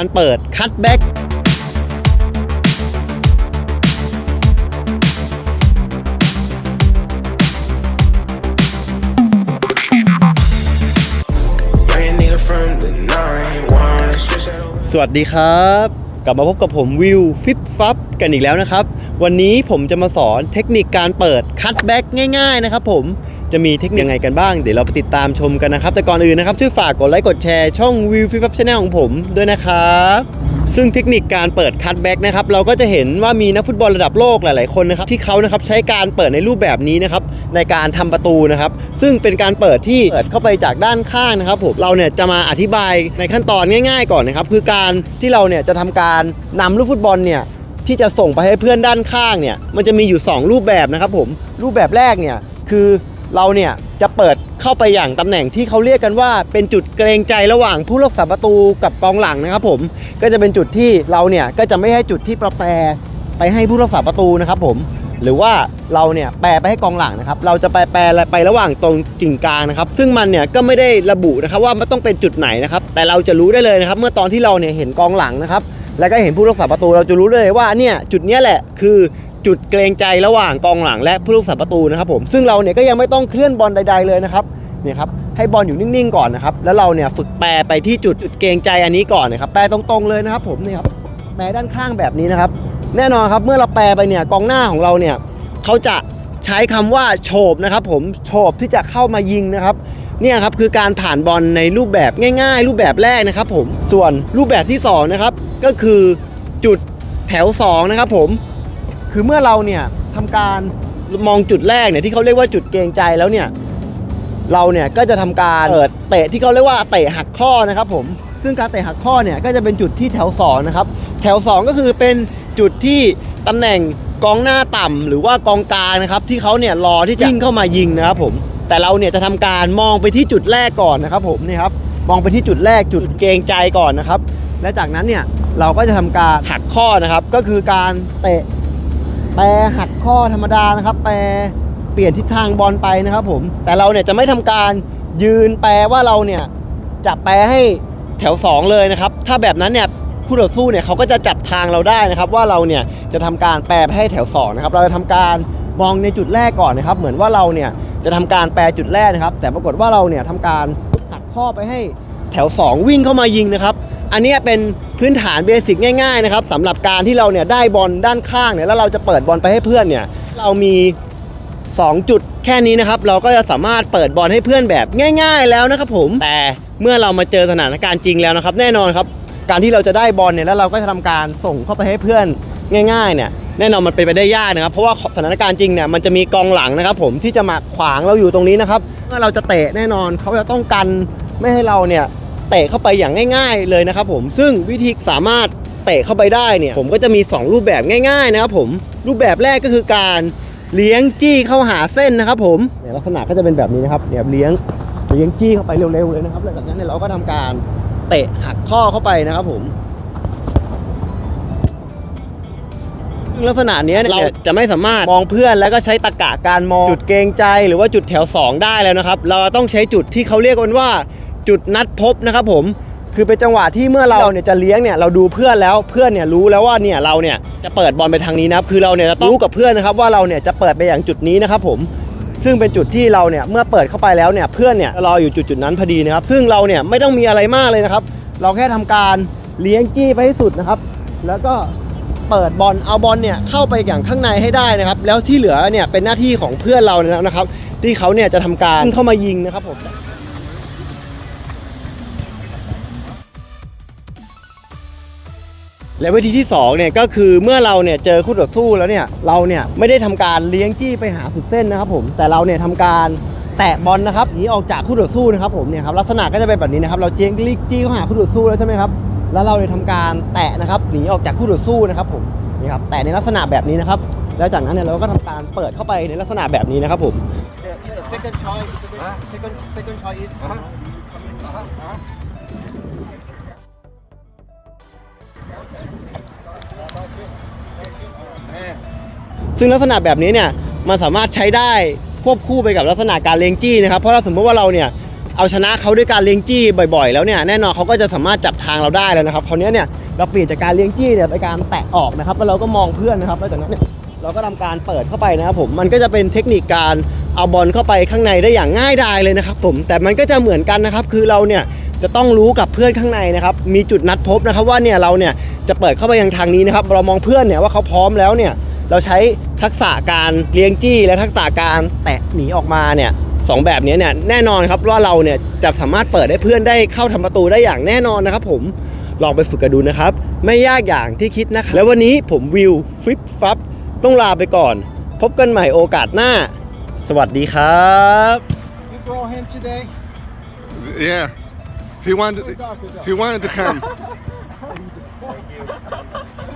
การเปิดคัตแบ็กสวัสดีครับ กลับมาพบกับผมวิวฟิปฟับกันอีกแล้วนะครับ วันนี้ผมจะมาสอนเทคนิคการเปิดคัตแบ็กง่าย ๆ นะครับผม จะมีเทคนิคยังไงกันบ้าง เดี๋ยวเราไปติดตามชมกันนะครับ แต่ก่อนอื่นนะครับช่วยฝากกดไลค์กดแชร์ช่องวิวฟิฟับชาแนลของผมด้วยนะครับซึ่งเทคนิคการเปิดคัตแบ็กนะครับเราก็จะเห็นว่ามีนักฟุตบอลระดับโลกหลาย ๆ คนนะครับที่เขานะครับใช้การเปิดในรูปแบบนี้นะครับในการทำประตูนะครับ ซึ่งเป็นการเปิดที่เปิดเข้าไปจากด้านข้างนะครับผมเราเนี่ยจะมาอธิบายในขั้นตอนง่าย ๆ ก่อนนะครับคือการที่เราเนี่ยจะทำการนำลูกฟุตบอลเนี่ยที่จะส่งไปให้เพื่อนด้านข้างเนี่ยมันจะมีอยู่ 2 รูปแบบนะครับผมรูปแบบแรกเนี่ยคือ เราเนี่ยจะเปิดเข้าไปอย่างตำแหน่งที่เขาเรียกกันว่า เป็นจุดเกรงใจระหว่างผู้รักษาประตูกับกองหลังนะครับผมก็จะเป็นจุดที่เราเนี่ยก็จะไม่ให้จุดที่ประแปรไปให้ผู้รักษาประตูนะครับผมหรือว่าเราเนี่ยแปรไปให้กองหลังนะครับเราจะไปแปรไประหว่างตรงกิ่งกลางนะครับ ซึ่งมันเนี่ยก็ไม่ได้ระบุนะครับว่ามันต้องเป็นจุดไหนนะครับ แต่เราจะรู้ได้เลยนะครับ เมื่อตอนที่เราเนี่ยเห็นกองหลังนะครับ แล้วก็เห็นผู้รักษาประตูเราจะรู้เลยว่าเนี่ยจุดนี้แหละคือ จุดเกรงใจระหว่างกองหลังและผู้รักษาประตูนะครับผมซึ่งเราเนี่ยก็ยังไม่ต้องเคลื่อนบอลใด ๆเลยนะครับเนี่ยครับให้บอลอยู่นิ่งๆก่อนนะครับแล้วเราเนี่ยฝึกแปรไปที่จุดจุดเกรงใจอันนี้ก่อนนะครับแปรตรงๆเลยนะครับผมนี่ครับแปรด้านข้างแบบนี้นะครับ แน่นอนครับเมื่อเราแปรไปเนี่ยกองหน้าของเราเนี่ยเขาจะใช้คำว่าโฉบนะครับผมโฉบที่จะเข้ามายิงนะครับเนี่ยครับคือการผ่านบอลในรูปแบบง่าย ๆ รูปแบบแรกนะครับผมส่วนรูปแบบที่สองนะครับก็คือจุดแถวสองนะครับผม คือเมื่อเราเนี่ยทำการมองจุดแรกเนี่ยที่เขาเรียกว่าจุดเกรงใจแล้วเนี่ยเราเนี่ยก็จะทำการเปิดเตะที่เขาเรียกว่าเตะหักข้อนะครับผมซึ่งการเตะหักข้อเนี่ยก็จะเป็นจุดที่แถวสองนะครับแถวสองก็คือเป็นจุดที่ตำแหน่งกองหน้าต่ำหรือว่ากองกลางนะครับที่เขาเนี่ยรอที่จะยิงเข้ามายิงนะครับผมแต่เราเนี่ยจะทำการมองไปที่จุดแรกก่อนนะครับผมนี่ครับมองไปที่จุดแรกจุดเกรงใจก่อนนะครับ และจากนั้นเนี่ยเราก็จะทำการหักข้อนะครับก็คือการเตะ แปรหักข้อธรรมดานะครับ แปรเปลี่ยนทิศทางบอลไปนะครับผมแต่เราเนี่ยจะไม่ทำการยืนแปลว่าเราเนี่ยจะแปรให้แถว 2 เลยนะครับ ถ้าแบบนั้นเนี่ยผู้ต่อสู้เนี่ยเขาก็จะจับทางเราได้นะครับ ว่าเราเนี่ยจะทำการแปรให้แถว2นะครับเราจะทำการมองในจุดแรกก่อนนะครับ เหมือนว่าเราเนี่ยจะทำการแปรจุดแรกนะครับ แต่ปรากฏว่าเราเนี่ยทำการหักข้อไปให้แถว 2 วิ่งเข้ามายิงนะครับ อันนี้เป็นพื้นฐานเบสิกง่ายๆนะครับสำหรับการที่เราเนี่ยได้บอลด้านข้างเนี่ยแล้วเราจะเปิดบอลไปให้เพื่อนเนี่ยเรามี 2 จุดแค่นี้นะครับเราก็จะสามารถเปิดบอลให้เพื่อนแบบง่าย ๆ แล้วนะครับผมแต่เมื่อเรามาเจอสถานการณ์จริงแล้วนะครับ แน่นอนครับการที่เราจะได้บอลเนี่ยแล้วเราก็จะทำการส่งเข้าไปให้เพื่อนง่าย ๆ เนี่ยแน่นอนมันเป็นไปได้ยากนะครับเพราะว่าสถานการณ์จริงเนี่ยมันจะมีกองหลังนะครับ ผมที่จะมาขวางเราอยู่ตรงนี้นะครับเมื่อเราจะเตะแน่นอนเขาจะต้องกันไม่ให้เราเนี่ย เตะเข้าไปอย่างง่าย ๆเลยนะครับผมซึ่งวิธีสามารถเตะเข้าไปได้เนี่ยผมก็จะมี 2 รูปแบบง่ายๆนะครับผมรูปแบบแรกก็คือการเลี้ยงจี้เข้าหาเส้นนะครับผมเนี่ยลักษณะก็จะเป็นแบบนี้นะครับเนี่ยเลี้ยงเลี้ยงจี้เข้าไปเร็วๆเลยนะครับแล้วจากนั้นเนี่ยเราก็ทำการเตะหักข้อเข้าไปนะครับผมซึ่งลักษณะเนี้ยเราจะไม่สามารถมองเพื่อนแล้วก็ใช้ตะกะการมองจุดเกงใจหรือว่าจุดแถว 2 ได้แล้วนะครับ เราต้องใช้จุดที่เขาเรียกกันว่า จุดนัดพบนะครับผมคือเป็นจังหวะที่เมื่อเราเนี่ยจะเลี้ยงเนี่ยเราดูเพื่อนแล้วเพื่อนเนี่ยรู้แล้วว่าเนี่ยเราเนี่ยจะเปิดบอลไปทางนี้นะครับคือเราเนี่ยจะต้องรู้กับเพื่อนนะครับว่าเราเนี่ยจะเปิดไปอย่างจุดนี้นะครับผมซึ่งเป็นจุดที่เราเนี่ยเมื่อเปิดเข้าไปแล้วเนี่ยเพื่อนเนี่ยรออยู่จุดจุดนั้นพอดีนะครับ ซึ่งเราเนี่ยไม่ต้องมีอะไรมากเลยนะครับ เราแค่ทำการเลี้ยงจี้ไปให้สุดนะครับ แล้วก็เปิดบอลเอาบอลเนี่ยเข้าไปอย่างข้างในให้ได้นะครับ แล้วที่เหลือเนี่ยเป็นหน้าที่ของเพื่อนเรานะครับ ที่เขาเนี่ยจะทำการเข้ามายิงนะครับผม และวิธีที่2เนี่ยก็คือเมื่อเราเนี่ยเจอคู่ต่อสู้แล้วเนี่ยเราเนี่ยไม่ได้ทำการเลี้ยงจี้ไปหาสุดเส้นนะครับผมแต่เราเนี่ยทำการแตะบอลนะครับหนีออกจากคู่ต่อสู้นะครับผมเนี่ยครับลักษณะก็จะเป็นแบบนี้นะครับเราเจียงลิกจี้เข้าหาคู่ต่อสู้แล้วใช่ไหมครับแล้วเราเนี่ยทำการแตะนะครับหนีออกจากคู่ต่อสู้นะครับผมนี่ครับแตะในลักษณะแบบนี้นะครับแล้วจากนั้นเนี่ยเราก็ทำการเปิดเข้าไปในลักษณะแบบนี้นะครับผม second choice second second choice ซึ่งลักษณะแบบนี้เนี่ยมันสามารถใช้ได้ควบคู่ไปกับลักษณะการเลี้ยงจี้นะครับ เพราะเราสมมติว่าเราเนี่ยเอาชนะเขาด้วยการเลี้ยงจี้บ่อยๆ แล้วเนี่ยแน่นอนเขาก็จะสามารถจับทางเราได้แล้วนะครับคราวนี้เนี่ยเราเปลี่ยนจากการเลี้ยงจี้เนี่ยไปการแตะออกนะครับแล้วเราก็มองเพื่อนนะครับแล้วจากนั้นเนี่ยเราก็ทำการเปิดเข้าไปนะครับผมมันก็จะเป็นเทคนิคการเอาบอลเข้าไปข้างในได้อย่างง่ายดายเลยนะครับผมแต่มันก็จะเหมือนกันนะครับคือเราเนี่ย จะต้องรู้กับเพื่อนข้างในนะครับ มีจุดนัดพบนะครับว่าเนี่ยเราเนี่ยจะเปิดเข้าไปยังทางนี้นะครับ เรามองเพื่อนเนี่ยว่าเขาพร้อมแล้วเนี่ยเราใช้ทักษะการเลี้ยงจี้และทักษะการแตะหนีออกมาเนี่ยสองแบบนี้เนี่ยแน่นอนครับว่าเราเนี่ยจะสามารถเปิดให้เพื่อนได้เข้าทำประตูได้อย่างแน่นอนนะครับ ผมลองไปฝึกกันดูนะครับ ไม่ยากอย่างที่คิดนะครับแล้ววันนี้ผมวิวฟิปฟับต้องลาไปก่อน พบกันใหม่โอกาสหน้า สวัสดีครับ You brought him today? Yeah. He wanted he wanted to come.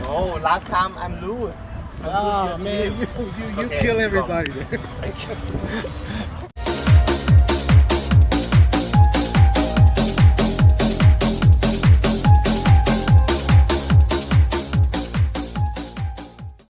Oh last time I'm lose Oh man, you, you, you kill everybody.